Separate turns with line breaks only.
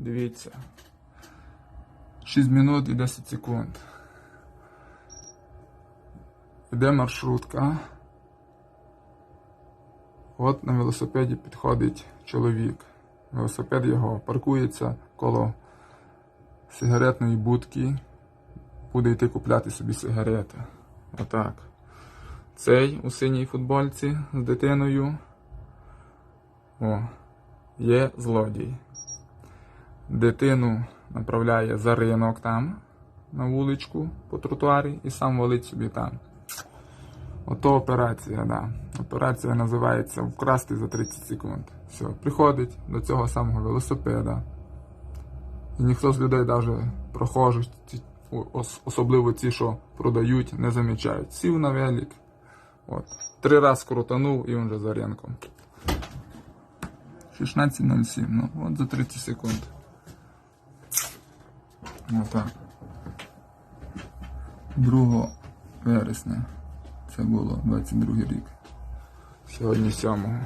Дивіться. 6 минут і 10 секунд. Іде маршрутка. От на велосипеді підходить чоловік. Велосипед його паркується коло сигаретної будки. Буде йти купляти собі сигарети. Отак. Цей у синій футбольці з дитиною. О, є злодій. Дитину направляє за ринок там, на вуличку по тротуарі, і сам валить собі там. Ото операція, да. Операція називається Вкрасти за 30 секунд. Все, приходить до цього самого велосипеда. І ніхто з людей, навіть прохожих, особливо ті, що продають, не замічають. Сів на велик. От. Три рази крутанув і він вже за ринком. 16.07, ну от за 30 секунд. Отак. 2 вересня. Це було 22 рік. Сьогодні 7.